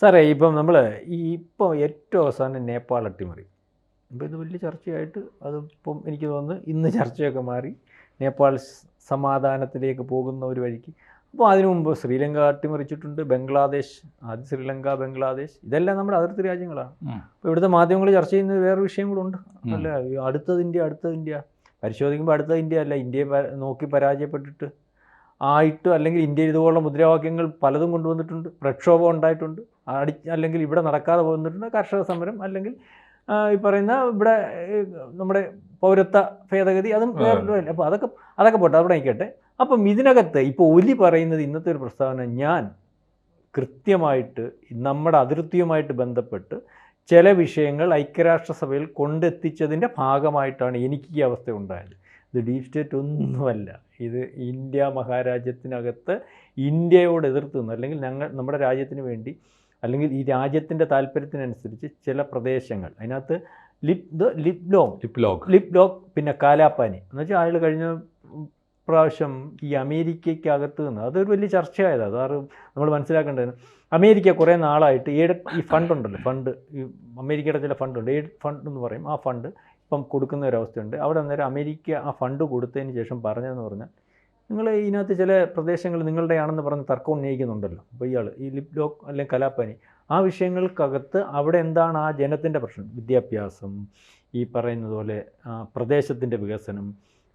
സാറേ ഇപ്പം നമ്മൾ ഈ ഇപ്പോൾ ഏറ്റവും അവസാനം നേപ്പാൾ അട്ടിമറി. ഇപ്പോൾ ഇത് വലിയ ചർച്ചയായിട്ട് അതിപ്പം എനിക്ക് തോന്നുന്നു ഇന്ന് ചർച്ചയൊക്കെ മാറി നേപ്പാൾ സമാധാനത്തിലേക്ക് പോകുന്ന ഒരു വഴിക്ക്. അപ്പോൾ അതിനു മുമ്പ് ശ്രീലങ്ക അട്ടിമറിച്ചിട്ടുണ്ട് ബംഗ്ലാദേശ് ആദ്യം ശ്രീലങ്ക ബംഗ്ലാദേശ് ഇതെല്ലാം നമ്മുടെ അതിർത്തി രാജ്യങ്ങളാണ്. അപ്പോൾ ഇവിടുത്തെ മാധ്യമങ്ങൾ ചർച്ച ചെയ്യുന്ന വേറെ വിഷയം കൂടെ ഉണ്ട്. അല്ല അടുത്തത് ഇന്ത്യ അടുത്തത് ഇന്ത്യ. പരിശോധിക്കുമ്പോൾ അടുത്തത് ഇന്ത്യ അല്ല ഇന്ത്യയെ നോക്കി പരാജയപ്പെട്ടിട്ട് ആയിട്ട് അല്ലെങ്കിൽ ഇന്ത്യ ഇതുപോലുള്ള മുദ്രാവാക്യങ്ങൾ പലതും കൊണ്ടുവന്നിട്ടുണ്ട് പ്രക്ഷോഭം ഉണ്ടായിട്ടുണ്ട്. അടി അല്ലെങ്കിൽ ഇവിടെ നടക്കാതെ പോകുന്നിട്ടുണ്ട് കർഷക സമരം അല്ലെങ്കിൽ ഈ പറയുന്ന ഇവിടെ നമ്മുടെ പൗരത്വ ഭേദഗതി അതും വേറെ അപ്പോൾ അതൊക്കെ അതൊക്കെ പോട്ടെ അവിടെ നിൽക്കട്ടെ അപ്പം ഇതിനകത്ത് ഇപ്പോൾ ഒലി പറയുന്നത് ഇന്നത്തെ ഒരു പ്രസ്താവന ഞാൻ കൃത്യമായിട്ട് നമ്മുടെ അതിർത്തിയുമായിട്ട് ബന്ധപ്പെട്ട് ചില വിഷയങ്ങൾ ഐക്യരാഷ്ട്രസഭയിൽ കൊണ്ടെത്തിച്ചതിന്റെ ഭാഗമായിട്ടാണ് എനിക്ക് ഈ അവസ്ഥ ഉണ്ടായത്. ഇത് ഡീപ് സ്റ്റേറ്റ് ഒന്നുമല്ല. ഇത് ഇന്ത്യ മഹാരാജ്യത്തിനകത്ത് ഇന്ത്യയോട് എതിർത്ത് നിന്ന് അല്ലെങ്കിൽ ഞങ്ങൾ നമ്മുടെ രാജ്യത്തിന് വേണ്ടി അല്ലെങ്കിൽ ഈ രാജ്യത്തിന്റെ താല്പര്യത്തിനനുസരിച്ച് ചില പ്രദേശങ്ങൾ. അതിനകത്ത് lip lip long lip lock lip lock പിന്നെ കാലാപ്പാനി. എന്ന് വെച്ചാൽ അയാൾ കഴിഞ്ഞ പ്രാവശ്യം ഈ അമേരിക്കയ്ക്കകത്ത് നിന്ന് അതൊരു വലിയ ചർച്ചയായത്. അതാറ് നമ്മൾ മനസ്സിലാക്കേണ്ടത് അമേരിക്ക കുറേ നാളായിട്ട് എയ്ഡ് ഈ ഫണ്ട് ഉണ്ടല്ലോ. ഫണ്ട് ഈ അമേരിക്കയുടെ ചില ഫണ്ടുണ്ട് എയ്ഡ് ഫണ്ട് എന്ന് പറയും. ആ ഫണ്ട് ഇപ്പം കൊടുക്കുന്ന ഒരവസ്ഥയുണ്ട് അവിടെ അന്നേരം അമേരിക്ക ആ ഫണ്ട് കൊടുത്തതിന് ശേഷം പറഞ്ഞതെന്ന് പറഞ്ഞാൽ നിങ്ങൾ ഇതിനകത്ത് ചില പ്രദേശങ്ങൾ നിങ്ങളുടെയാണെന്ന് പറഞ്ഞ് തർക്കം ഉന്നയിക്കുന്നുണ്ടല്ലോ. അപ്പോൾ ഇയാൾ ഈ ലിപ് ലോക്ക് അല്ലെങ്കിൽ കലാപ്പനി ആ വിഷയങ്ങൾക്കകത്ത് അവിടെ എന്താണ് ആ ജനത്തിന്റെ പ്രശ്നം? വിദ്യാഭ്യാസം ഈ പറയുന്നത് പോലെ പ്രദേശത്തിന്റെ വികസനം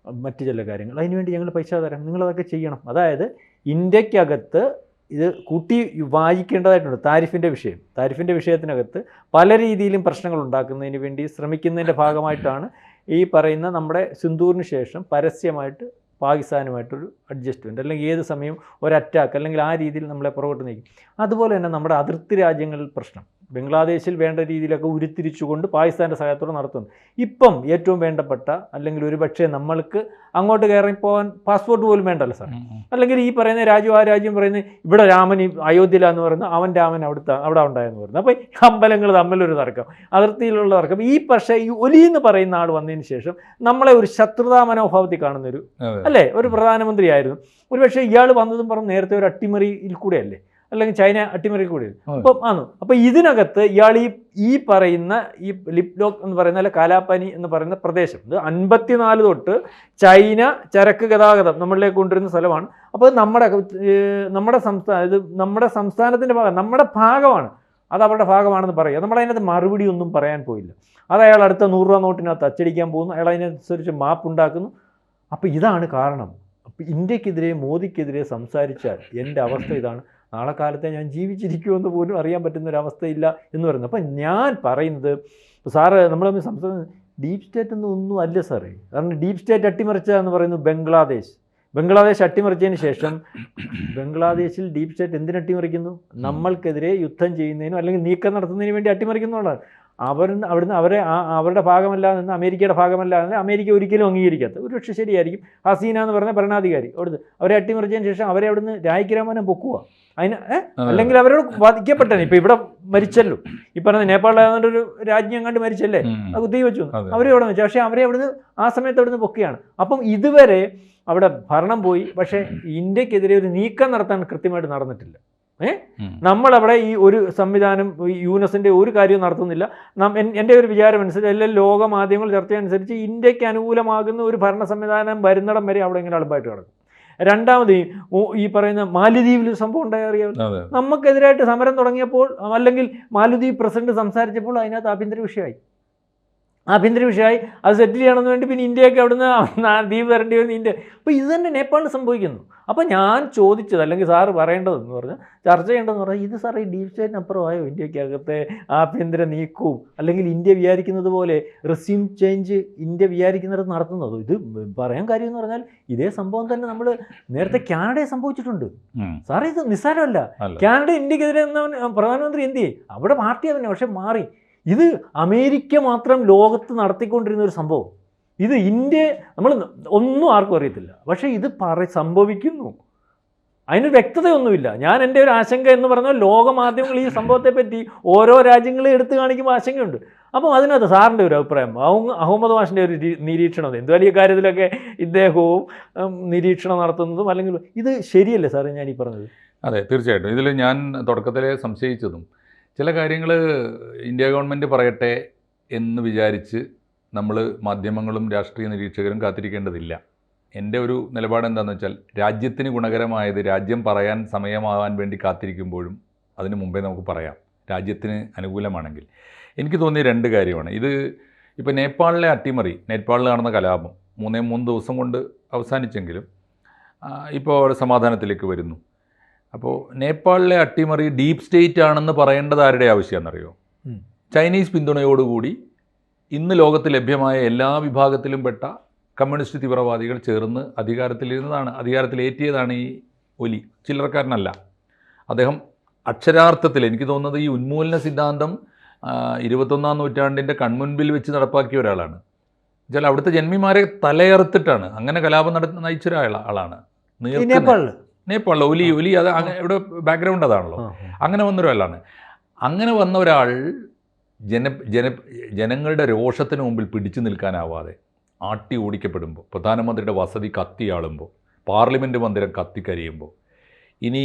മറ്റു ചില കാര്യങ്ങൾ. അതിനുവേണ്ടി ഞങ്ങൾ പൈസ തരാം നിങ്ങളതൊക്കെ ചെയ്യണം. അതായത് ഇന്ത്യക്കകത്ത് ഇത് കൂട്ടി വായിക്കേണ്ടതായിട്ടുണ്ട് താരിഫിന്റെ വിഷയം. താരിഫിന്റെ വിഷയത്തിനകത്ത് പല രീതിയിലും പ്രശ്നങ്ങൾ ഉണ്ടാക്കുന്നതിന് വേണ്ടി ശ്രമിക്കുന്നതിന്റെ ഭാഗമായിട്ടാണ് ഈ പറയുന്ന നമ്മുടെ സിന്ദൂറിന് ശേഷം പരസ്യമായിട്ട് പാകിസ്ഥാനുമായിട്ടൊരു അഡ്ജസ്റ്റ്മെന്റ് അല്ലെങ്കിൽ ഏത് സമയം ഒരു അറ്റാക്ക് അല്ലെങ്കിൽ ആ രീതിയിൽ നമ്മളെ പുറകോട്ട് നീക്കും. അതുപോലെ തന്നെ നമ്മുടെ അതിർത്തി രാജ്യങ്ങളിൽ പ്രശ്നം. ബംഗ്ലാദേശിൽ വേണ്ട രീതിയിലൊക്കെ ഉരുത്തിരിച്ചുകൊണ്ട് പാകിസ്ഥാന്റെ സഹായത്തോടെ നടത്തുന്നു. ഇപ്പം ഏറ്റവും വേണ്ടപ്പെട്ട അല്ലെങ്കിൽ ഒരു പക്ഷേ നമ്മൾക്ക് അങ്ങോട്ട് കയറി പോകാൻ പാസ്പോർട്ട് പോലും വേണ്ടല്ലോ സാർ അല്ലെങ്കിൽ ഈ പറയുന്ന രാജ്യം ആ രാജ്യം പറയുന്നത് ഇവിടെ രാമൻ ഈ അയോധ്യയിലാന്ന് പറയുന്നത് അവൻ രാമൻ അവിടുത്തെ അവിടെ ഉണ്ടായെന്ന് പറയുന്നത് അപ്പോൾ ഈ അമ്പലങ്ങൾ തമ്മിലൊരു തർക്കം അതിർത്തിയിലുള്ള തർക്കം. ഈ പക്ഷേ ഈ ഒലി എന്ന് പറയുന്ന ആൾ വന്നതിന് ശേഷം നമ്മളെ ഒരു ശത്രുതാ മനോഭാവത്തിൽ കാണുന്നൊരു. അല്ലേ? ഒരു പ്രധാനമന്ത്രി പ്രധാനമന്ത്രിയായിരുന്നു. ഒരുപക്ഷെ ഇയാൾ വന്നതും പറഞ്ഞു നേരത്തെ ഒരു അട്ടിമറിയിൽ കൂടെ അല്ലേ അല്ലെങ്കിൽ ചൈന അട്ടിമറിക്ക് കൂടി. അപ്പൊ ആണ് അപ്പം ഇതിനകത്ത് ഇയാൾ ഈ ഈ പറയുന്ന ഈ ലിപ് ലോക്ക് എന്ന് പറയുന്ന അല്ലെ കാലാപ്പാനി എന്ന് പറയുന്ന പ്രദേശം. ഇത് അൻപത്തിനാല് തൊട്ട് ചൈന ചരക്ക് ഗതാഗതം നമ്മളിലേക്ക് കൊണ്ടുവരുന്ന സ്ഥലമാണ്. അപ്പോൾ നമ്മുടെ നമ്മുടെ സംസ്ഥാന ഇത് നമ്മുടെ സംസ്ഥാനത്തിന്റെ ഭാഗം നമ്മുടെ ഭാഗമാണ്. അത് അവരുടെ ഭാഗമാണെന്ന് പറയുക. നമ്മൾ അതിനകത്ത് മറുപടി ഒന്നും പറയാൻ പോയില്ല. അത് അയാൾ അടുത്ത നൂറ് രൂപ നോട്ടിനകത്ത് അച്ചടിക്കാൻ പോകുന്നു. അയാൾ അതിനനുസരിച്ച് മാപ്പ് ഉണ്ടാക്കുന്നു. അപ്പോൾ ഇതാണ് കാരണം. ഇന്ത്യക്കെതിരെ മോദിക്കെതിരെ സംസാരിച്ചാൽ എന്റെ അവസ്ഥ ഇതാണ്. നാളെ കാലത്തെ ഞാൻ ജീവിച്ചിരിക്കുമെന്ന് പോലും അറിയാൻ പറ്റുന്ന ഒരു അവസ്ഥയില്ല എന്ന് പറയുന്നത് അപ്പം ഞാൻ പറയുന്നത് സാറ് നമ്മൾ സംസാരം ഡീപ് സ്റ്റേറ്റ് ഒന്നും അല്ല സാറേ. കാരണം ഡീപ് സ്റ്റേറ്റ് അട്ടിമറിച്ച എന്ന് പറയുന്നത് ബംഗ്ലാദേശ്. ബംഗ്ലാദേശ് അട്ടിമറിച്ചതിന് ശേഷം ബംഗ്ലാദേശിൽ ഡീപ് സ്റ്റേറ്റ് എന്തിനു അട്ടിമറിക്കുന്നു? നമ്മൾക്കെതിരെ യുദ്ധം ചെയ്യുന്നതിനും അല്ലെങ്കിൽ നീക്കം നടത്തുന്നതിന് വേണ്ടി അട്ടിമറിക്കുന്നുള്ളതാണ് അവർ അവിടുന്ന് അവരെ അവരുടെ ഭാഗമല്ല എന്ന് അമേരിക്കയുടെ ഭാഗമല്ല എന്ന് അമേരിക്ക ഒരിക്കലും അംഗീകരിക്കാത്ത. ഒരു പക്ഷേ ശരിയായിരിക്കും. ഹസീന എന്ന് പറഞ്ഞ ഭരണാധികാരി അവിടുന്ന് അവരെ അട്ടിമറിച്ചതിന് ശേഷം അവരെ അവിടുന്ന് രാജ്യരാമനെ പൊക്കുക അതിന്? അല്ലെങ്കിൽ അവരോട് വധിക്കപ്പെട്ടനെ ഇപ്പൊ ഇവിടെ മരിച്ചല്ലോ. ഈ പറഞ്ഞ നേപ്പാളിൽ ഒരു രാജ്യം കണ്ട് മരിച്ചല്ലേ? അത് കുത്തി വെച്ചു. അവരെ അവിടെ വെച്ചു പക്ഷെ അവരെ അവിടുന്ന് ആ സമയത്ത് അവിടുന്ന് പൊക്കുകയാണ് അപ്പം ഇതുവരെ അവിടെ ഭരണം പോയി. പക്ഷെ ഇന്ത്യക്കെതിരെ ഒരു നീക്കം നടത്താൻ കൃത്യമായിട്ട് നടന്നിട്ടില്ല. ഏഹ് നമ്മളവിടെ ഈ ഒരു സംവിധാനം ഈ ഒരു കാര്യവും നടത്തുന്നില്ല. എന്റെ ഒരു വിചാരം അനുസരിച്ച് എല്ലാ ലോക മാധ്യമങ്ങൾ ചർച്ച അനുസരിച്ച് ഇന്ത്യയ്ക്ക് അനുകൂലമാകുന്ന ഒരു ഭരണ സംവിധാനം വരുന്നിടം വരെ അവിടെ ഇങ്ങനെ അടുപ്പായിട്ട് കിടക്കും. രണ്ടാമത് ഈ പറയുന്ന മാലിദ്വീപിൽ സംഭവം ഉണ്ടായ അറിയാമല്ലോ നമുക്കെതിരായിട്ട് സമരം തുടങ്ങിയപ്പോൾ അല്ലെങ്കിൽ മാലിദ്വീപ് പ്രസിഡന്റ് സംസാരിച്ചപ്പോൾ അതിനകത്ത് ആഭ്യന്തര വിഷയമായി. ആഭ്യന്തര വിഷയമായി അത് സെറ്റിൽ ചെയ്യണമെന്ന് വേണ്ടി പിന്നെ ഇന്ത്യയൊക്കെ അവിടുന്ന് ദ്വീപ് വരേണ്ടി വന്ന് ഇന്ത്യ അപ്പോൾ ഇത് തന്നെ നേപ്പാളിൽ സംഭവിക്കുന്നു. അപ്പോൾ ഞാൻ ചോദിച്ചത് അല്ലെങ്കിൽ സാറ് പറയേണ്ടതെന്ന് പറഞ്ഞാൽ ചർച്ച ചെയ്യേണ്ടതെന്ന് പറഞ്ഞാൽ ഇത് സാറേ ഈ ഡീപ് സ്റ്റേറ്റിനപ്പുറമായോ ഇന്ത്യക്കകത്തെ ആഭ്യന്തര നീക്കവും അല്ലെങ്കിൽ ഇന്ത്യ വിചാരിക്കുന്നത് പോലെ റെസ്യൂം ചേഞ്ച് ഇന്ത്യ വിചാരിക്കുന്നിടത്ത് നടത്തുന്നതോ? ഇത് പറയാൻ കാര്യം എന്ന് പറഞ്ഞാൽ ഇതേ സംഭവം തന്നെ നമ്മൾ നേരത്തെ കാനഡയെ സംഭവിച്ചിട്ടുണ്ട്. സാറേ ഇത് നിസ്സാരമല്ല. കാനഡ ഇന്ത്യക്കെതിരെ പ്രധാനമന്ത്രി എന്ത് ചെയ്യും? അവിടെ പാർട്ടി അവനെ പക്ഷെ മാറി. ഇത് അമേരിക്ക മാത്രം ലോകത്ത് നടത്തിക്കൊണ്ടിരുന്ന ഒരു സംഭവം. ഇത് ഇന്ത്യ നമ്മൾ ഒന്നും ആർക്കും അറിയത്തില്ല. പക്ഷേ ഇത് പറ സംഭവിക്കുന്നു. അതിന് വ്യക്തതയൊന്നുമില്ല. ഞാൻ എന്റെ ഒരു ആശങ്ക എന്ന് പറഞ്ഞാൽ ലോകമാധ്യമങ്ങൾ ഈ സംഭവത്തെ പറ്റി ഓരോ രാജ്യങ്ങളെ എടുത്തു കാണിക്കുമ്പോൾ ആശങ്കയുണ്ട്. അപ്പോൾ അതിനകത്ത് സാറിന്റെ ഒരു അഭിപ്രായം. അഹു- അഹമ്മദ് മാഷിന്റെ ഒരു നിരീക്ഷണം അത് വലിയ കാര്യത്തിലൊക്കെ ഇദ്ദേഹവും നിരീക്ഷണം നടത്തുന്നതും അല്ലെങ്കിൽ ഇത് ശരിയല്ലേ സാറേ ഞാൻ ഈ പറഞ്ഞത്? അതെ തീർച്ചയായിട്ടും. ഇതിൽ ഞാൻ തുടക്കത്തിലെ സംശയിച്ചതും ചില കാര്യങ്ങൾ ഇന്ത്യ ഗവൺമെന്റ് പറയട്ടെ എന്ന് വിചാരിച്ച് നമ്മൾ മാധ്യമങ്ങളും രാഷ്ട്രീയ നിരീക്ഷകരും കാത്തിരിക്കേണ്ടതില്ല. എന്റെ ഒരു നിലപാട് എന്താണെന്ന് വെച്ചാൽ രാജ്യത്തിന് ഗുണകരമായത് രാജ്യം പറയാൻ സമയമാവാൻ വേണ്ടി കാത്തിരിക്കുമ്പോഴും അതിന് മുമ്പേ നമുക്ക് പറയാം. രാജ്യത്തിന് അനുകൂലമാണെങ്കിൽ. എനിക്ക് തോന്നിയ രണ്ട് കാര്യമാണ്. ഇത് ഇപ്പോൾ നേപ്പാളിലെ അട്ടിമറി നേപ്പാളിൽ നടന്ന കലാപം മൂന്നേ മൂന്ന് ദിവസം കൊണ്ട് അവസാനിച്ചെങ്കിലും ഇപ്പോൾ അവിടെ സമാധാനത്തിലേക്ക് വരുന്നു. അപ്പോൾ നേപ്പാളിലെ അട്ടിമറി ഡീപ് സ്റ്റേറ്റ് ആണെന്ന് പറയേണ്ടത് ആരുടെ ആവശ്യമാണെന്നറിയോ. ചൈനീസ് പിന്തുണയോടുകൂടി ഇന്ന് ലോകത്ത് ലഭ്യമായ എല്ലാ വിഭാഗത്തിലും പെട്ട കമ്മ്യൂണിസ്റ്റ് തീവ്രവാദികൾ ചേർന്ന് അധികാരത്തിലിരുന്നതാണ് അധികാരത്തിലേറ്റിയതാണ് ഈ ഒലി. ചില്ലറക്കാരനല്ല. അദ്ദേഹം അക്ഷരാർത്ഥത്തിൽ എനിക്ക് തോന്നുന്നത് ഈ ഉന്മൂലന സിദ്ധാന്തം ഇരുപത്തൊന്നാം നൂറ്റാണ്ടിന്റെ കൺമുൻപിൽ വെച്ച് നടപ്പാക്കിയ ഒരാളാണ്. എന്നുവെച്ചാൽ അവിടുത്തെ ജന്മിമാരെ തലയറുത്തിട്ടാണ്. അങ്ങനെ കലാപം നടത്തി നയിച്ച ഒരാൾ ആളാണ്. നേപ്പാളിൽ ഒലി ഒലി അത് ഇവിടെ ബാക്ക്ഗ്രൗണ്ട് അതാണല്ലോ. അങ്ങനെ വന്നൊരാളാണ് അങ്ങനെ വന്ന ഒരാൾ ജന ജന ജനങ്ങളുടെ രോഷത്തിന് മുമ്പിൽ പിടിച്ചു നിൽക്കാനാവാതെ ആട്ടി ഓടിക്കപ്പെടുമ്പോൾ പ്രധാനമന്ത്രിയുടെ വസതി കത്തിയാളുമ്പോൾ പാർലമെന്റ് മന്ദിരം കത്തിക്കരിയുമ്പോൾ ഇനി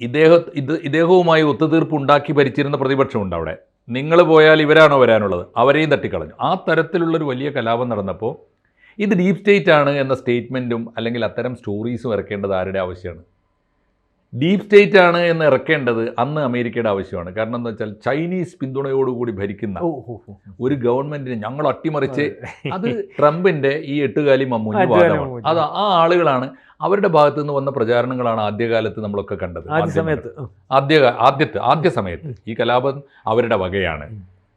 ഇദ്ദേഹ ഇത് ഇദ്ദേഹവുമായി ഒത്തുതീർപ്പ് ഉണ്ടാക്കി ഭരിച്ചിരുന്ന പ്രതിപക്ഷമുണ്ട് അവിടെ. നിങ്ങൾ പോയാൽ ഇവരാണോ വരാനുള്ളത്? അവരെയും തട്ടിക്കളഞ്ഞു. ആ തരത്തിലുള്ളൊരു വലിയ കലാപം നടന്നപ്പോൾ ഇത് ഡീപ് സ്റ്റേറ്റ് ആണ് എന്ന സ്റ്റേറ്റ്മെന്റും അല്ലെങ്കിൽ അത്തരം സ്റ്റോറീസും ഇറക്കേണ്ടത് ആരുടെ ആവശ്യമാണ്? ഡീപ് സ്റ്റേറ്റ് ആണ് എന്ന് ഇറക്കേണ്ടത് അന്ന് അമേരിക്കയുടെ ആവശ്യമാണ്. കാരണം എന്താ വെച്ചാൽ ചൈനീസ് പിന്തുണയോടുകൂടി ഭരിക്കുന്ന. ഒരു ഗവൺമെന്റിനെ ഞങ്ങൾ അട്ടിമറിച്ച് അത്. ട്രംപിന്റെ ഈ എട്ടുകാലി മമ്മൂഞ്ഞ് വാദമാണ്. അത് ആ ആളുകളാണ് അവരുടെ ഭാഗത്ത് നിന്ന് വന്ന പ്രചാരണങ്ങളാണ് ആദ്യകാലത്ത് നമ്മളൊക്കെ കണ്ടത്. ആദ്യ മാധ്യമങ്ങൾ. സമയത്ത്. ആദ്യ ആദ്യത്തെ ആദ്യ സമയത്ത് ഈ കലാപം അവരുടെ വകയാണ്.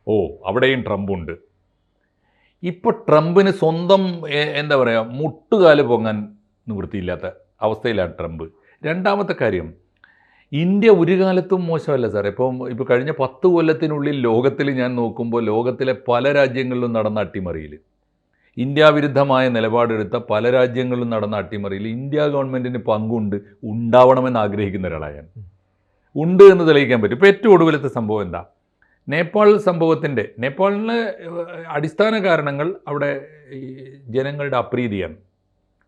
ഓ അവിടെയും ട്രംപുണ്ട്. ഇപ്പൊ ട്രംപിന് സ്വന്തം എന്താ പറയാ മുട്ടുകാൽ പൊങ്ങാൻ നിവൃത്തിയില്ലാത്ത അവസ്ഥയിലാണ് ട്രംപ്. രണ്ടാമത്തെ കാര്യം ഇന്ത്യ ഒരു കാലത്തും മോശമല്ല സാർ ഇപ്പം ഇപ്പോൾ കഴിഞ്ഞ പത്ത് കൊല്ലത്തിനുള്ളിൽ ലോകത്തിൽ ഞാൻ നോക്കുമ്പോൾ ലോകത്തിലെ പല രാജ്യങ്ങളിലും നടന്ന അട്ടിമറിയിൽ ഇന്ത്യ വിരുദ്ധമായ നിലപാടെടുത്ത പല രാജ്യങ്ങളിലും നടന്ന അട്ടിമറിയിൽ ഇന്ത്യ ഗവൺമെന്റിന് പങ്കുണ്ട് ഉണ്ടാവണമെന്ന് ആഗ്രഹിക്കുന്ന ഒരാളായ ഞാൻ. ഉണ്ട് എന്ന് തെളിയിക്കാൻ പറ്റും. ഇപ്പോൾ ഏറ്റവും ഒടുവിലത്തെ സംഭവം എന്താ? നേപ്പാൾ സംഭവത്തിന്റെ നേപ്പാളിന് അടിസ്ഥാന കാരണങ്ങൾ അവിടെ ജനങ്ങളുടെ അപ്രീതിയാണ്.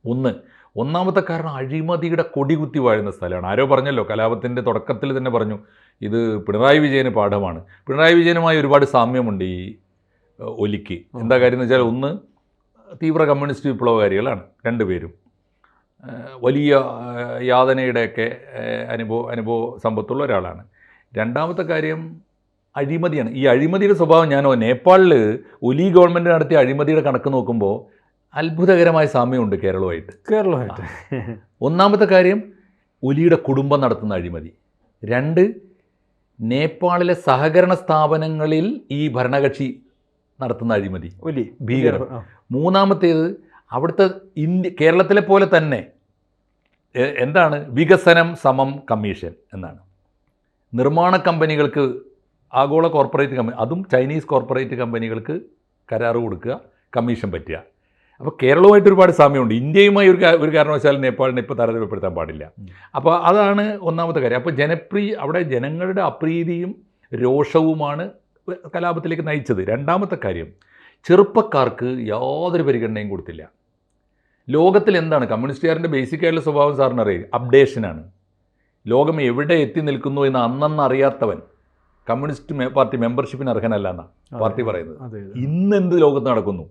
ഒന്ന് ഒന്നാമത്തെ കാരണം അഴിമതിയുടെ കൊടികുത്തി വാഴുന്ന സ്ഥലമാണ്. ആരോ പറഞ്ഞല്ലോ കലാപത്തിന്റെ തുടക്കത്തിൽ തന്നെ പറഞ്ഞു ഇത് പിണറായി വിജയന് പാഠമാണ്. പിണറായി വിജയനുമായി ഒരുപാട് സാമ്യമുണ്ട് ഈ ഒലിക്ക്. എന്താ കാര്യം എന്ന് വെച്ചാൽ ഒന്ന് തീവ്ര കമ്മ്യൂണിസ്റ്റ് വിപ്ലവകാരികളാണ് രണ്ടുപേരും. വലിയ യാതനയുടെയൊക്കെ അനുഭവ അനുഭവ സമ്പത്തുള്ള ഒരാളാണ്. രണ്ടാമത്തെ കാര്യം അഴിമതിയാണ്. ഈ അഴിമതിയുടെ സ്വഭാവം ഞാനോ നേപ്പാളിൽ ഒലി ഗവൺമെന്റ് നടത്തിയ അഴിമതിയുടെ കണക്ക് നോക്കുമ്പോൾ അത്ഭുതകരമായ സാമ്യമുണ്ട് കേരളമായിട്ട് കേരളമായിട്ട് ഒന്നാമത്തെ കാര്യം ഒലിയുടെ കുടുംബം നടത്തുന്ന അഴിമതി. രണ്ട് നേപ്പാളിലെ സഹകരണ സ്ഥാപനങ്ങളിൽ ഈ ഭരണകക്ഷി നടത്തുന്ന അഴിമതി. ഒലി. ഭീകരം. മൂന്നാമത്തേത് അവിടുത്തെ ഇന്ത്യ കേരളത്തിലെ പോലെ തന്നെ എന്താണ്? വികസനം സമം കമ്മീഷൻ എന്നാണ്. നിർമ്മാണ കമ്പനികൾക്ക് ആഗോള കോർപ്പറേറ്റ് കമ്പനി അതും ചൈനീസ് കോർപ്പറേറ്റ് കമ്പനികൾക്ക് കരാറ് കൊടുക്കുക കമ്മീഷൻ പറ്റുക. അപ്പോൾ കേരളവുമായിട്ട് ഒരുപാട് സാമ്യമുണ്ട്. ഇന്ത്യയുമായി ഒരു ഒരു കാരണവശാലും നേപ്പാളിനെ ഇപ്പോൾ താരതമ്യപ്പെടുത്താൻ പാടില്ല. അപ്പോൾ അതാണ് ഒന്നാമത്തെ കാര്യം. അപ്പോൾ ജനപ്രീ അവിടെ ജനങ്ങളുടെ അപ്രീതിയും രോഷവുമാണ് കലാപത്തിലേക്ക് നയിച്ചത്. രണ്ടാമത്തെ കാര്യം ചെറുപ്പക്കാർക്ക് യാതൊരു പരിഗണനയും കൊടുത്തില്ല. ലോകത്തിൽ എന്താണ്? കമ്മ്യൂണിസ്റ്റുകാരന്റെ ബേസിക് ആയിട്ടുള്ള സ്വഭാവം സാറിന് അറിയാം അപ്ഡേഷനാണ്. ലോകം എവിടെ എത്തി നിൽക്കുന്നു എന്ന് അന്നന്ന് അറിയാത്തവൻ കമ്മ്യൂണിസ്റ്റ് പാർട്ടി മെമ്പർഷിപ്പിന് അർഹനല്ല എന്നാണ് പാർട്ടി പറയുന്നത്. ഇന്ന് എന്ത് ലോകത്ത് നടക്കുന്നു.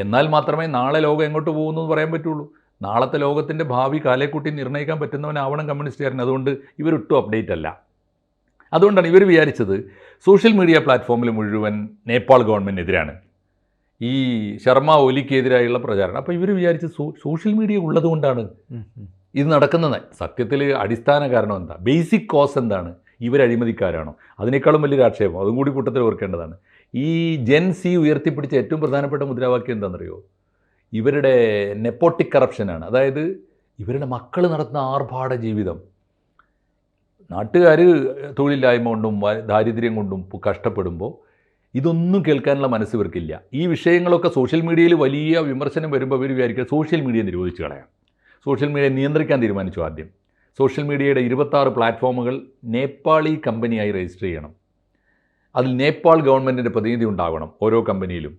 എന്നാൽ മാത്രമേ നാളെ ലോകം എങ്ങോട്ട് പോകുന്നു എന്ന് പറയാൻ പറ്റുള്ളൂ. നാളത്തെ ലോകത്തിന്റെ ഭാവി കാലേക്കുട്ടി നിർണയിക്കാൻ പറ്റുന്നവനാവണം കമ്മ്യൂണിസ്റ്റുകാരൻ അതുകൊണ്ട് ഇവരൊട്ടും അപ്ഡേറ്റ് അല്ല. അതുകൊണ്ടാണ് ഇവർ വിചാരിച്ചത് സോഷ്യൽ മീഡിയ പ്ലാറ്റ്ഫോമിൽ മുഴുവൻ നേപ്പാൾ ഗവൺമെന്റിനെതിരാണ് ഈ ശർമ്മ ഒലിക്കെതിരായുള്ള പ്രചാരണം. അപ്പോൾ ഇവർ വിചാരിച്ച് സോ സോഷ്യൽ മീഡിയ ഉള്ളതുകൊണ്ടാണ്. ഇത് നടക്കുന്നത്. സത്യത്തിൽ അടിസ്ഥാന കാരണം എന്താ? ബേസിക് കോസ് എന്താണ്? ഇവർ അഴിമതിക്കാരാണോ അതിനേക്കാളും വലിയൊരു ആക്ഷേപം അതും കൂടി കൂട്ടത്തിൽ ഓർക്കേണ്ടതാണ്. ഈ ജെൻ സി ഉയർത്തിപ്പിടിച്ച ഏറ്റവും പ്രധാനപ്പെട്ട മുദ്രാവാക്യം എന്താണെന്നറിയോ? ഇവരുടെ നെപ്പോട്ടിക് കറപ്ഷനാണ്. അതായത് ഇവരുടെ മക്കൾ നടത്തുന്ന ആർഭാട ജീവിതം. നാട്ടുകാർ തൊഴിലില്ലായ്മ കൊണ്ടും ദാരിദ്ര്യം കൊണ്ടും കഷ്ടപ്പെടുമ്പോൾ ഇതൊന്നും കേൾക്കാനുള്ള മനസ്സ് ഇവർക്കില്ല. ഈ വിഷയങ്ങളൊക്കെ സോഷ്യൽ മീഡിയയിൽ വലിയ വിമർശനം വരുമ്പോൾ ഇവർ വിചാരിക്കുക സോഷ്യൽ മീഡിയ നിരോധിച്ച് കളയാം സോഷ്യൽ മീഡിയ നിയന്ത്രിക്കാൻ തീരുമാനിച്ചു ആദ്യം. സോഷ്യൽ മീഡിയയുടെ ഇരുപത്താറ് പ്ലാറ്റ്ഫോമുകൾ നേപ്പാളി കമ്പനിയായി രജിസ്റ്റർ ചെയ്യണം. അതിൽ നേപ്പാൾ ഗവൺമെന്റിന്റെ പ്രതിനിധി ഉണ്ടാകണം ഓരോ കമ്പനിയിലും.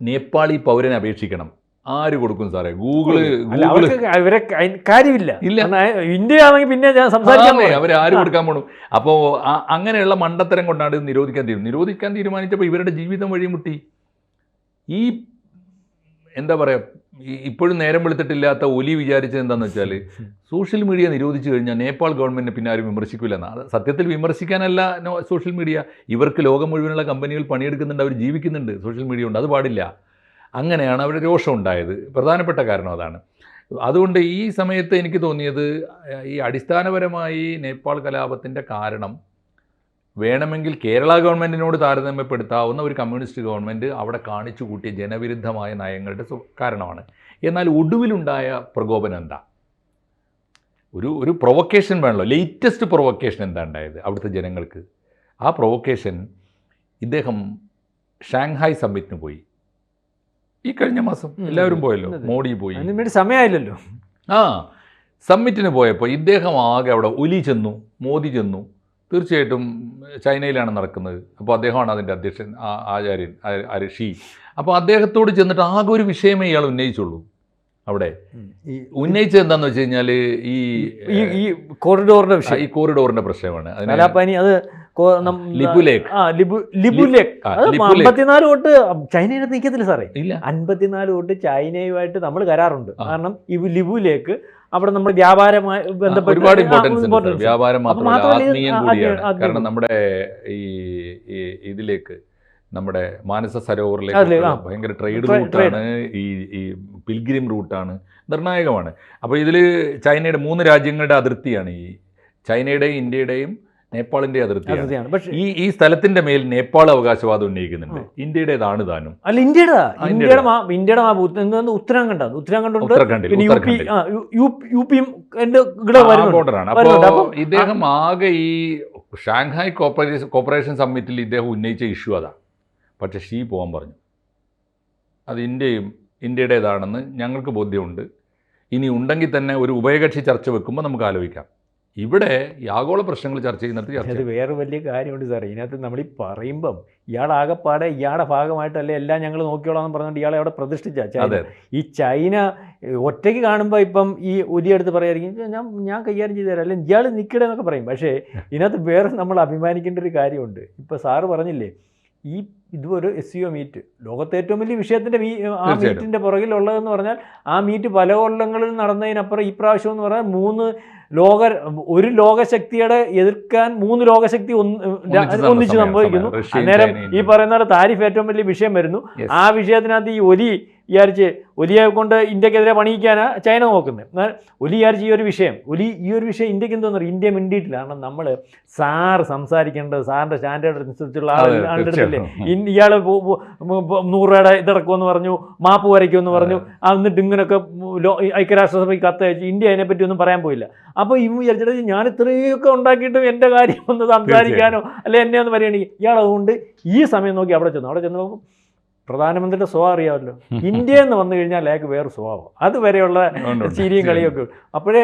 നേപ്പാളി പൗരനെ അപേക്ഷിക്കണം. ആര് കൊടുക്കും സാറേ? ഗൂഗിൾ അവരെ കാര്യമില്ല. ഇല്ല. ഇന്ത്യ ആണെങ്കിൽ പിന്നെ ഞാൻ സംസാരിക്കാൻ അവർ ആര് കൊടുക്കാൻ പോകണം അപ്പോൾ അങ്ങനെയുള്ള മണ്ടത്തരം കൊണ്ടാണ് ഇത് നിരോധിക്കാൻ തീരുമാനം നിരോധിക്കാൻ തീരുമാനിച്ചപ്പോൾ ഇവരുടെ ജീവിതം വഴിമുട്ടി. ഈ എന്താ പറയുക ഇപ്പോഴും നേരം വെളുത്തിട്ടില്ലാത്ത ഒലി വിചാരിച്ചത് എന്താന്ന് വെച്ചാൽ സോഷ്യൽ മീഡിയ നിരോധിച്ചു കഴിഞ്ഞാൽ നേപ്പാൾ ഗവൺമെന്റിനെ പിന്നെ ആരും വിമർശിക്കില്ലെന്നാണ് സത്യത്തിൽ വിമർശിക്കാനല്ല സോഷ്യൽ മീഡിയ. ഇവർക്ക് ലോകം മുഴുവനുള്ള കമ്പനികൾ പണിയെടുക്കുന്നുണ്ട് അവർ ജീവിക്കുന്നുണ്ട്. സോഷ്യൽ മീഡിയ ഉണ്ട് അത് പാടില്ല. അങ്ങനെയാണ് അവരുടെ രോഷം ഉണ്ടായത്. പ്രധാനപ്പെട്ട കാരണം അതാണ്. അതുകൊണ്ട് ഈ സമയത്ത് എനിക്ക് തോന്നിയത് ഈ അടിസ്ഥാനപരമായി നേപ്പാൾ കലാപത്തിന്റെ കാരണം വേണമെങ്കിൽ കേരള ഗവൺമെന്റിനോട് താരതമ്യപ്പെടുത്താവുന്ന ഒരു കമ്മ്യൂണിസ്റ്റ് ഗവൺമെന്റ് അവിടെ കാണിച്ചു കൂട്ടിയ ജനവിരുദ്ധമായ നയങ്ങളുടെ കാരണമാണ്. എന്നാൽ ഒടുവിലുണ്ടായ പ്രകോപനം എന്താ? ഒരു ഒരു പ്രൊവക്കേഷൻ വേണമല്ലോ ലേറ്റസ്റ്റ് പ്രൊവക്കേഷൻ എന്താ ഉണ്ടായത് അവിടുത്തെ ജനങ്ങൾക്ക്? ആ പ്രൊവക്കേഷൻ ഇദ്ദേഹം ഷാങ്ഹായ് സമ്മിറ്റിന് പോയി. ഈ കഴിഞ്ഞ മാസം എല്ലാവരും പോയല്ലോ. മോഡി പോയി. സമയമായില്ലല്ലോ. ആ സമ്മിറ്റിന് പോയപ്പോൾ ഇദ്ദേഹം ആകെ അവിടെ ഒലി ചെന്നു മോദി ചെന്നു. തീർച്ചയായിട്ടും ചൈനയിലാണ് നടക്കുന്നത്. അപ്പോൾ അദ്ദേഹമാണ് അതിന്റെ അധ്യക്ഷൻ ആ- ആചാര്യൻ ആ- ആര് ഷീ. അപ്പോൾ അദ്ദേഹത്തോട് ചെന്നിട്ട് ആകെ ഒരു വിഷയമേ ഇയാൾ ഉന്നയിച്ചുള്ളൂ അവിടെ. ഈ ഉന്നയിച്ചത് എന്താന്ന് വെച്ച് കഴിഞ്ഞാൽ ഈ ഈ കോറിഡോറിന്റെ വിഷയം. ഈ കോറിഡോറിന്റെ പ്രശ്നമാണ്. അതിന് ഇനി അത് ലിബു. അമ്പത്തിനാല് വോട്ട് ചൈനയുടെ നിൽക്കത്തില്ല സാറേ. അൻപത്തിനാല് വോട്ട് ചൈനയുമായിട്ട് നമ്മൾ കരാറുണ്ട്. കാരണം ഈ ലിബുലേക്ക് അവിടെ നമ്മൾ വ്യാപാരമായി ബന്ധപ്പെട്ട് ഒരുപാട് ഇമ്പോർട്ടൻസ്. വ്യാപാരം മാത്രമല്ല കാരണം നമ്മുടെ ഈ ഇതിലേക്ക് നമ്മുടെ മാനസ സരോവറിലേക്ക്. ഭയങ്കര ട്രേഡ് റൂട്ടാണ് ഈ ഈ പിൽഗ്രിം റൂട്ടാണ് നിർണായകമാണ്. അപ്പോൾ ഇതിൽ ചൈനയുടെ മൂന്ന് രാജ്യങ്ങളുടെ അതിർത്തിയാണ് ഈ. ചൈനയുടെയും ഇന്ത്യയുടെയും നേപ്പാളിന്റെ അതിർത്തിയാണ്. പക്ഷേ ഈ ഈ സ്ഥലത്തിന്റെ മേൽ നേപ്പാൾ അവകാശവാദം ഉന്നയിക്കുന്നുണ്ട്. ഇന്ത്യയുടേതാണ് താനും. അല്ല ഇന്ത്യയുടെ ഇന്ത്യയുടെ. മാ ഇന്ത്യയുടെ ഉത്തരാഖണ്ഡ് ഉത്തരാഖണ്ഡ് യു പിയും ബോർഡറാണ്. അപ്പോൾ അപ്പം ഇദ്ദേഹം ആകെ ഈ ഷാങ്ഹായ് കോപ്പറേഷൻ കോപ്പറേഷൻ സമ്മിറ്റിൽ ഇദ്ദേഹം ഉന്നയിച്ച ഇഷ്യൂ അതാ. പക്ഷേ ഷീ പോകാൻ പറഞ്ഞു. അത് ഇന്ത്യയും ഇന്ത്യയുടേതാണെന്ന് ഞങ്ങൾക്ക് ബോധ്യമുണ്ട്. ഇനി ഉണ്ടെങ്കിൽ തന്നെ ഒരു ഉഭയകക്ഷി ചർച്ച വെക്കുമ്പോൾ നമുക്ക് ആലോചിക്കാം. ഇവിടെ ഈ ആഗോള പ്രശ്നങ്ങൾ ചർച്ച ചെയ്യുന്നിടത്ത് ചർച്ച അത് വേറെ വലിയ കാര്യമുണ്ട് സാറേ. ഇതിനകത്ത് നമ്മൾ ഈ പറയുമ്പം ഇയാളാകപ്പാടെ ഇയാളുടെ ഭാഗമായിട്ടല്ലേ എല്ലാം ഞങ്ങൾ നോക്കിയോളാം എന്ന് പറഞ്ഞുകൊണ്ട് ഇയാളെ അവിടെ പ്രതിഷ്ഠിച്ച ചൈന. ഈ ചൈന ഒറ്റയ്ക്ക് കാണുമ്പോൾ ഇപ്പം ഈ ഉലിയെടുത്ത് പറയായിരിക്കും ഞാൻ ഞാൻ കൈകാര്യം ചെയ്തു തരാം. അല്ലെങ്കിൽ ഇയാൾ നിൽക്കടേ എന്നൊക്കെ പറയും. പക്ഷേ ഇതിനകത്ത് വേറെ നമ്മൾ അഭിമാനിക്കേണ്ട ഒരു കാര്യമുണ്ട്. ഇപ്പോൾ സാറ് പറഞ്ഞില്ലേ ഈ ഇതൊരു എസ് സിഒ മീറ്റ്. ലോകത്തെ ഏറ്റവും വലിയ വിഷയത്തിന്റെ മീ ആ. മീറ്റിന്റെ പുറകിലുള്ളതെന്ന് പറഞ്ഞാൽ ആ മീറ്റ് പല കൊല്ലങ്ങളിൽ നടന്നതിനപ്പുറം ഈ പ്രാവശ്യം എന്ന് പറഞ്ഞാൽ മൂന്ന് ലോക ഒരു ലോകശക്തിയുടെ എതിർക്കാൻ മൂന്ന് ലോകശക്തി ഒന്ന് ഒന്നിച്ച് സംഭവിക്കുന്നു. അന്നേരം ഈ പറയുന്ന താരിഫ് ഏറ്റവും വലിയ വിഷയം വരുന്നു. ആ വിഷയത്തിനകത്ത് ഈ ഒലി വിചാരിച്ച് ഒലിയെ കൊണ്ട് ഇന്ത്യക്കെതിരെ പണിയിക്കാൻ ചൈന നോക്കുന്നത് എന്നാൽ ഒലി വിചാരിച്ച് ഈ ഒരു വിഷയം ഒലി ഈ ഒരു വിഷയം ഇന്ത്യയ്ക്ക് എന്തോന്നു ഇന്ത്യ മിണ്ടിയിട്ടില്ല. കാരണം നമ്മൾ സാർ സംസാരിക്കേണ്ടത് സാറിന്റെ സ്റ്റാൻഡേർഡ് അനുസരിച്ചുള്ള ആളുടെ മ- നൂറ് രൂപയുടെ ഇതിറക്കുമെന്ന് പറഞ്ഞു മാപ്പ് വരയ്ക്കുമെന്ന് പറഞ്ഞു എന്നിട്ട് ഇങ്ങനെയൊക്കെ ഐക്യരാഷ്ട്രസഭയ്ക്ക് കത്ത് ഐക്യരാഷ്ട്രസഭയ്ക്ക് കത്തയച്ച് ഇന്ത്യ അതിനെപ്പറ്റി ഒന്നും പറയാൻ പോയില്ല. അപ്പോൾ ഇവ വിചാരിച്ചിട്ട് ഞാൻ ഇത്രയൊക്കെ ഉണ്ടാക്കിയിട്ടും എന്റെ കാര്യം ഒന്ന് സംസാരിക്കാനോ അല്ലെ എന്നെ ഒന്ന് പറയുകയാണെങ്കിൽ ഇയാൾ അതുകൊണ്ട് ഈ സമയം നോക്കി അവിടെ ചെന്നു. അവിടെ ചെന്ന് നോക്കും പ്രധാനമന്ത്രിയുടെ സ്വഭാവം അറിയാമല്ലോ. ഇന്ത്യ എന്ന് വന്നു കഴിഞ്ഞാൽ അയാൾക്ക് വേറെ സ്വഭാവം. അതുവരെയുള്ള ചീരിയും കളിയൊക്കെ അപ്പോഴേ.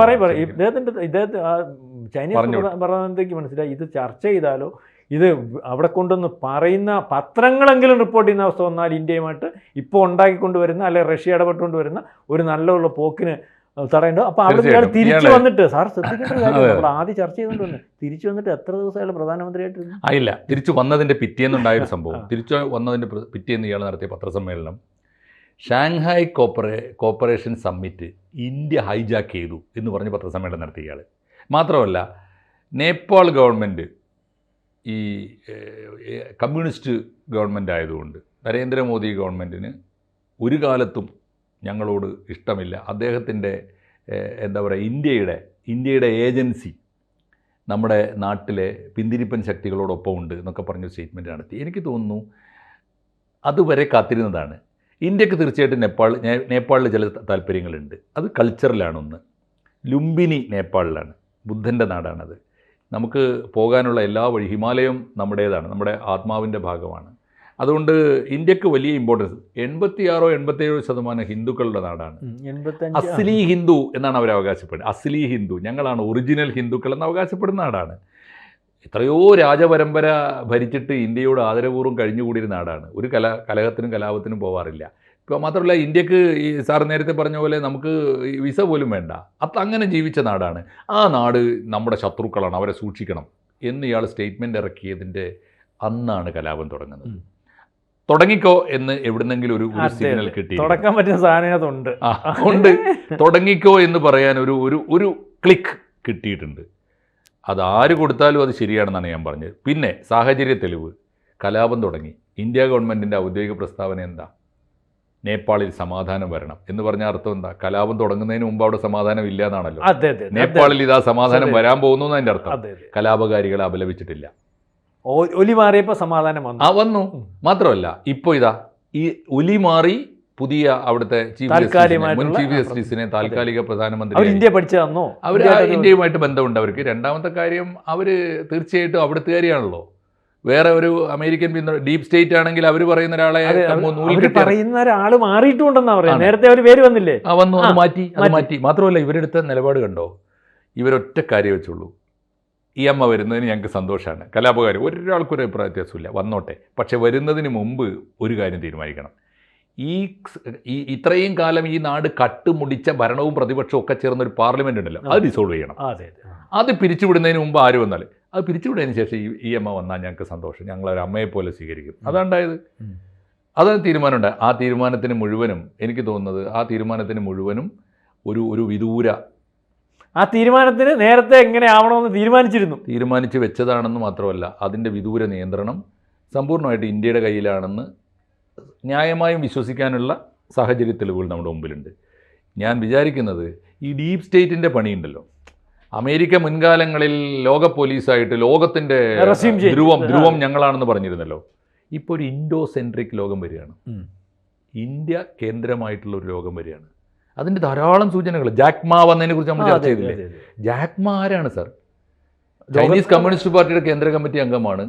പറയും പറയും. ഇദ്ദേഹത്തിന്റെ ഇദ്ദേഹത്തെ ആ ചൈനീസ്. പ്രധാനമന്ത്രിക്ക് മനസ്സിലായി. ഇത് ചർച്ച ചെയ്താലോ ഇത് അവിടെ കൊണ്ടൊന്ന് പറയുന്ന പത്രങ്ങളെങ്കിലും റിപ്പോർട്ട് ചെയ്യുന്ന അവസ്ഥ വന്നാൽ ഇന്ത്യയുമായിട്ട് ഇപ്പോൾ ഉണ്ടാക്കിക്കൊണ്ടുവരുന്ന അല്ലെങ്കിൽ റഷ്യ ഇടപെട്ടുകൊണ്ട് വരുന്ന ഒരു നല്ലുള്ള പോക്കിന് തടയേണ്ടത്. അപ്പോൾ അവിടെ ഇയാൾ തിരിച്ചു വന്നിട്ട് സാർ ശ്രദ്ധിക്കേണ്ട കാര്യം നമ്മൾ ആദ്യം ചർച്ച ചെയ്തുകൊണ്ട് വന്നു. തിരിച്ചു വന്നിട്ട് എത്ര ദിവസമായാലും പ്രധാനമന്ത്രിയായിട്ട് ആയില്ല തിരിച്ചു വന്നതിന്റെ പിറ്റേന്നുണ്ടായ ഒരു സംഭവം തിരിച്ചു വന്നതിന്റെ പിറ്റേന്ന് ഇയാൾ നടത്തിയ പത്രസമ്മേളനം. ഷാങ്ഹായ് കോപ്പറേ കോപ്പറേഷൻ സമ്മിറ്റ് ഇന്ത്യ ഹൈജാക്ക് ചെയ്തു എന്ന് പറഞ്ഞ് പത്രസമ്മേളനം നടത്തിയ ഇയാൾ മാത്രമല്ല നേപ്പാൾ ഗവൺമെന്റ് ഈ കമ്മ്യൂണിസ്റ്റ് ഗവൺമെന്റ് ആയതുകൊണ്ട് നരേന്ദ്രമോദി ഗവൺമെന്റിന് ഒരു കാലത്തും ഞങ്ങളോട് ഇഷ്ടമില്ല. അദ്ദേഹത്തിന്റെ എന്താ പറയുക ഇന്ത്യയുടെ ഇന്ത്യയുടെ ഏജൻസി നമ്മുടെ നാട്ടിലെ പിന്തിരിപ്പൻ ശക്തികളോടൊപ്പം ഉണ്ട് എന്നൊക്കെ പറഞ്ഞ സ്റ്റേറ്റ്മെന്റ് നടത്തി. എനിക്ക് തോന്നുന്നു അതുവരെ കാത്തിരുന്നതാണ്. ഇന്ത്യയ്ക്ക് തീർച്ചയായിട്ടും നേപ്പാൾ നേപ്പാളിൽ ചില താല്പര്യങ്ങളുണ്ട്. അത് കൾച്ചറിലാണൊന്ന് ലുംബിനി നേപ്പാളിലാണ്. ബുദ്ധന്റെ നാടാണത്. നമുക്ക് പോകാനുള്ള എല്ലാ വഴി ഹിമാലയം നമ്മുടേതാണ് നമ്മുടെ ആത്മാവിന്റെ ഭാഗമാണ്. അതുകൊണ്ട് ഇന്ത്യയ്ക്ക് വലിയ ഇമ്പോർട്ടൻസ് എൺപത്തിയാറോ എൺപത്തേഴോ ശതമാനം ഹിന്ദുക്കളുടെ നാടാണ്. അസ്ലി ഹിന്ദു എന്നാണ് അവർ അവകാശപ്പെടുന്നത്. അസ്ലി ഹിന്ദു ഞങ്ങളാണ് ഒറിജിനൽ ഹിന്ദുക്കൾ എന്ന് അവകാശപ്പെടുന്ന നാടാണ്. എത്രയോ രാജപരമ്പര ഭരിച്ചിട്ട് ഇന്ത്യയോട് ആദരപൂർവം കഴിഞ്ഞുകൂടിയ നാടാണ്. ഒരു കല കലഹത്തിനും കലാപത്തിനും പോവാറില്ല. ഇപ്പോൾ മാത്രമല്ല ഇന്ത്യയ്ക്ക് ഈ സാർ നേരത്തെ പറഞ്ഞ പോലെ നമുക്ക് വിസ പോലും വേണ്ട. അത് അങ്ങനെ ജീവിച്ച നാടാണ്. ആ നാട് നമ്മുടെ ശത്രുക്കളാണ് അവരെ സൂക്ഷിക്കണം എന്ന് ഇയാൾ സ്റ്റേറ്റ്മെന്റ് ഇറക്കിയതിന്റെ അന്നാണ് കലാപം തുടങ്ങുന്നത്. തുടങ്ങിക്കോ എന്ന് എവിടുന്നെങ്കിലും ഒരു സിഗ്നൽ. കിട്ടി തുടക്കാൻ പറ്റുന്ന സാധനം ഉണ്ട്. തുടങ്ങിക്കോ എന്ന് പറയാൻ ഒരു ഒരു ഒരു ക്ലിക്ക് കിട്ടിയിട്ടുണ്ട്. അത് ആര് കൊടുത്താലും അത് ശരിയാണെന്നാണ് ഞാൻ പറഞ്ഞത്. പിന്നെ സാഹചര്യ തെളിവ്. കലാപം തുടങ്ങി. ഇന്ത്യ ഗവൺമെന്റിന്റെ ഔദ്യോഗിക പ്രസ്താവന എന്താ? നേപ്പാളിൽ സമാധാനം വരണം. എന്ന് പറഞ്ഞ അർത്ഥം എന്താ? കലാപം തുടങ്ങുന്നതിന് മുമ്പ് അവിടെ സമാധാനം ഇല്ല എന്നാണല്ലോ. നേപ്പാളിൽ ഇതാ സമാധാനം വരാൻ പോകുന്നു എന്നതിന്റെ അർത്ഥം. കലാപകാരികളെ അപലപിച്ചിട്ടില്ല. ഒലി മാറിയപ്പോൾ സമാധാനം വന്നു. ആ വന്നു. മാത്രമല്ല ഇപ്പോൾ ഇതാ ഈ ഒലി മാറി പുതിയ അവിടുത്തെ ചീഫ് ജസ്റ്റിസിനെ താൽക്കാലിക പ്രധാനമന്ത്രി ഇന്ത്യ പഠിച്ചു തന്നോ? അവർ ഇന്ത്യയുമായിട്ട് ബന്ധമുണ്ട് അവർക്ക്. രണ്ടാമത്തെ കാര്യം അവർ തീർച്ചയായിട്ടും അവിടുത്തുകാരിയാണല്ലോ വേറെ ഒരു അമേരിക്കൻ പിന്തുണ ഡീപ് സ്റ്റേറ്റ് ആണെങ്കിൽ അവർ പറയുന്ന ഒരാളെ പറയുന്ന ഒരാൾ മാറിയിട്ടുണ്ടെന്നാ പറയാ ആണ്. നേരത്തെ അവർ പേര് വന്നില്ലേ? ആ വന്നു അത് ആ, മാറ്റി അത് മാറ്റി. മാറ്റി. മാത്രമല്ല ഇവരെടുത്ത നിലപാട് കണ്ടോ? ഇവരൊറ്റ കാര്യം വെച്ചുള്ളൂ. ഈ അമ്മ വരുന്നതിന് ഞങ്ങൾക്ക് സന്തോഷമാണ്. കലാപകാരി ഒരാൾക്കും ഒരു അഭിപ്രായ വ്യത്യാസമില്ല. വന്നോട്ടെ. പക്ഷേ വരുന്നതിന് മുമ്പ് ഒരു കാര്യം തീരുമാനിക്കണം. ഈ ഈ ഇത്രയും കാലം ഈ നാട് കട്ടുമുടിച്ച ഭരണവും പ്രതിപക്ഷവും ഒക്കെ ചേർന്ന ഒരു പാർലമെന്റ് ഉണ്ടല്ലോ അത് ഡിസോൾവ് ചെയ്യണം. അതെ പിരിച്ചുവിടുന്നതിന് മുമ്പ് ആര് വന്നാൽ അത് പിരിച്ചുവിടുന്നതിന് ശേഷം ഈ ഈ അമ്മ വന്നാൽ ഞങ്ങൾക്ക് സന്തോഷം. ഞങ്ങൾ ഒരു അമ്മയെ പോലെ സ്വീകരിക്കും. അതാണ്ടായത്. അതാണ് തീരുമാനമുണ്ട് ആ തീരുമാനത്തിന് മുഴുവനും എനിക്ക് തോന്നുന്നത് ആ തീരുമാനത്തിന് മുഴുവനും ഒരു ഒരു വിദൂര ആ തീരുമാനത്തിന് നേരത്തെ എങ്ങനെ ആവണമെന്ന് തീരുമാനിച്ചിരുന്നു. തീരുമാനിച്ച് വെച്ചതാണെന്ന് മാത്രമല്ല അതിന്റെ വിദൂര നിയന്ത്രണം സമ്പൂർണമായിട്ട് ഇന്ത്യയുടെ കയ്യിലാണെന്ന് ന്യായമായും വിശ്വസിക്കാനുള്ള സാഹചര്യ തെളിവുകൾ നമ്മുടെ മുമ്പിലുണ്ട്. ഞാൻ വിചാരിക്കുന്നത് ഈ ഡീപ് സ്റ്റേറ്റിന്റെ പണിയുണ്ടല്ലോ. അമേരിക്ക മുൻകാലങ്ങളിൽ ലോക പോലീസായിട്ട് ലോകത്തിന്റെ ധ്രുവം. ധ്രുവം ഞങ്ങളാണെന്ന് പറഞ്ഞിരുന്നല്ലോ. ഇപ്പോൾ ഒരു ഇൻഡോ സെൻട്രിക് ലോകം വരികയാണ്. ഇന്ത്യ കേന്ദ്രമായിട്ടുള്ള ഒരു ലോകം വരികയാണ്. അതിന്റെ ധാരാളം സൂചനകൾ. ജാക്മാ വന്നതിനെ കുറിച്ച് നമ്മൾ ചർച്ച ചെയ്തില്ലേ. ജാക്മാ ആരാണ് സർ? ചൈനീസ് കമ്മ്യൂണിസ്റ്റ് പാർട്ടിയുടെ കേന്ദ്ര കമ്മിറ്റി അംഗമാണ്.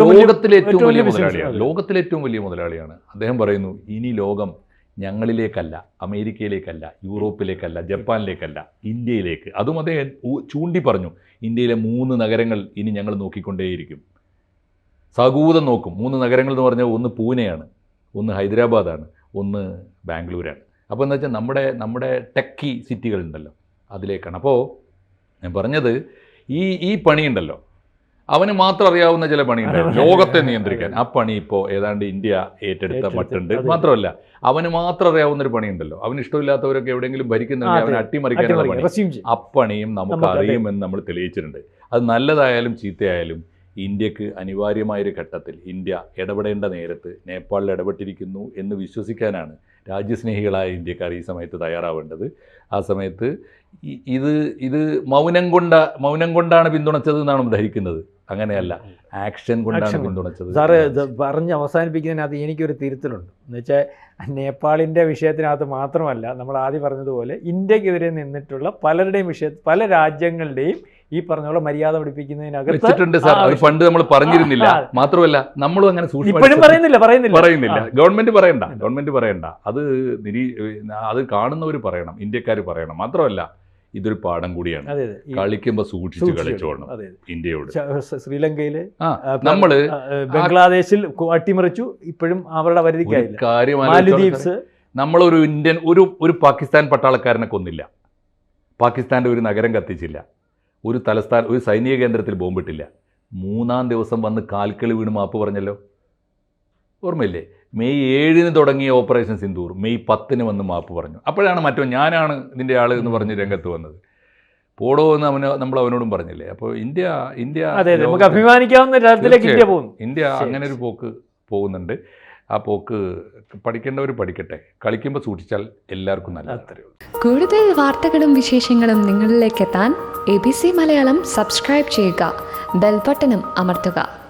ലോകത്തിലെ ഏറ്റവും വലിയ മുതലാളിയാണ്. ലോകത്തിലെ ഏറ്റവും വലിയ മുതലാളിയാണ്. അദ്ദേഹം പറയുന്നു ഇനി ലോകം ഞങ്ങളിലേക്കല്ല അമേരിക്കയിലേക്കല്ല യൂറോപ്പിലേക്കല്ല ജപ്പാനിലേക്കല്ല ഇന്ത്യയിലേക്ക്. അതും അദ്ദേഹം ചൂണ്ടി പറഞ്ഞു ഇന്ത്യയിലെ മൂന്ന് നഗരങ്ങൾ ഇനി ഞങ്ങൾ നോക്കിക്കൊണ്ടേയിരിക്കും. സകൂതം നോക്കും. മൂന്ന് നഗരങ്ങൾ എന്ന് പറഞ്ഞാൽ ഒന്ന് പൂനെയാണ് ഒന്ന് ഹൈദരാബാദാണ് ഒന്ന് ബാംഗ്ലൂരാണ്. അപ്പോൾ എന്താ വെച്ചാൽ നമ്മുടെ നമ്മുടെ ടെക്കി സിറ്റികളുണ്ടല്ലോ അതിലേക്കാണ്. അപ്പോൾ ഞാൻ പറഞ്ഞത് ഈ ഈ പണിയുണ്ടല്ലോ അവന് മാത്രം അറിയാവുന്ന ചില പണിയുണ്ട്. ലോകത്തെ നിയന്ത്രിക്കാൻ. ആ പണി ഇപ്പോൾ ഏതാണ്ട് ഇന്ത്യ ഏറ്റെടുത്ത മട്ടുണ്ട്. മാത്രമല്ല അവന് മാത്രം അറിയാവുന്ന ഒരു പണിയുണ്ടല്ലോ അവന് ഇഷ്ടമില്ലാത്തവരൊക്കെ എവിടെയെങ്കിലും ഭരിക്കുന്നുണ്ടെങ്കിൽ അവനെ അട്ടിമറിക്കാനുള്ള പണി. ആ പണിയും നമുക്ക് അറിയുമെന്ന് നമ്മൾ തെളിയിച്ചിട്ടുണ്ട്. അത് നല്ലതായാലും ചീത്തയായാലും ഇന്ത്യയ്ക്ക് അനിവാര്യമായൊരു ഘട്ടത്തിൽ ഇന്ത്യ ഇടപെടേണ്ട നേരത്ത് നേപ്പാളിൽ ഇടപെട്ടിരിക്കുന്നു എന്ന് വിശ്വസിക്കാനാണ് രാജ്യസ്നേഹികളായ ഇന്ത്യക്കാർ ഈ സമയത്ത് തയ്യാറാവേണ്ടത്. ആ സമയത്ത് ഇത് ഇത് മൗനം കൊണ്ട മൗനം കൊണ്ടാണ് പിന്തുണച്ചത് എന്നാണ് ധരിക്കുന്നത് അങ്ങനെയല്ല. ആക്ഷൻ കൊണ്ടാണ്. പിന്തുണച്ചത്. സാറ് പറഞ്ഞ് അവസാനിപ്പിക്കുന്നതിനകത്ത് എനിക്കൊരു തിരുത്തലുണ്ട്. എന്ന് വെച്ചാൽ നേപ്പാളിന്റെ വിഷയത്തിനകത്ത് മാത്രമല്ല നമ്മൾ ആദ്യം പറഞ്ഞതുപോലെ ഇന്ത്യക്കെതിരെ നിന്നിട്ടുള്ള പലരുടെയും വിഷയ പല രാജ്യങ്ങളുടെയും ഈ പറഞ്ഞ പോലെ മര്യാദ പഠിപ്പിക്കുന്നതിനകത്ത് സാർ. ആ, അത് പണ്ട് നമ്മൾ പറഞ്ഞിരുന്നില്ല. മാത്രമല്ല നമ്മളും അങ്ങനെ ഇപ്പോഴും പറയുന്നില്ല പറയുന്നില്ല. പറയുന്നില്ല. ഗവൺമെന്റ് പറയണ്ട ഗവൺമെന്റ് പറയണ്ട. അത് നിരീ അത് കാണുന്നവർ പറയണം ഇന്ത്യക്കാർ പറയണം. മാത്രമല്ല ഇതൊരു പാഠം കൂടിയാണ്. കളിക്കുമ്പോൾ സൂക്ഷിച്ച് കളിച്ചോളണം. ഇന്ത്യയോട്. ശ്രീലങ്കയിൽ നമ്മൾ ബംഗ്ലാദേശിൽ അട്ടിമറിച്ചു. ഇപ്പോഴും അവരുടെ ആലോചിച്ചോളൂ നമ്മളൊരു ഇന്ത്യൻ ഒരു ഒരു പാകിസ്ഥാൻ പട്ടാളക്കാരനെ കൊന്നില്ല. പാകിസ്ഥാന്റെ ഒരു നഗരം കത്തിച്ചില്ല. ഒരു തലസ്ഥാന ഒരു സൈനിക കേന്ദ്രത്തിൽ ബോംബിട്ടില്ല. മൂന്നാം ദിവസം വന്ന് കാൽക്കളി വീണ് മാപ്പ് പറഞ്ഞല്ലോ. ഓർമ്മയില്ലേ? മെയ് ഏഴിന് തുടങ്ങിയ ഓപ്പറേഷൻ സിന്ദൂർ. മെയ് പത്തിന് വന്ന് മാപ്പ് പറഞ്ഞു. അപ്പോഴാണ് മറ്റോ ഞാനാണ് ഇതിന്റെ ആൾ എന്ന് പറഞ്ഞ് രംഗത്ത് വന്നത്. പോടോ എന്ന് അവന് നമ്മൾ അവനോടും പറഞ്ഞില്ലേ? അപ്പോൾ ഇന്ത്യ ഇന്ത്യ നമുക്ക് അഭിമാനിക്കാവുന്ന രാജ്യത്തിലേക്ക് ഇന്ത്യ പോകുന്നു. ഇന്ത്യ അങ്ങനെ ഒരു പോക്ക് പോകുന്നുണ്ട്. ആ പോക്ക് പഠിക്കേണ്ടവർ പഠിക്കട്ടെ. കളിക്കുമ്പോൾ സൂക്ഷിച്ചാൽ എല്ലാവർക്കും നല്ല കൂടുതൽ വാർത്തകളും വിശേഷങ്ങളും നിങ്ങളിലേക്ക് എത്താൻ A B C Malayalam subscribe ചെയ്യുക. ബെൽബട്ടനും അമർത്തുക.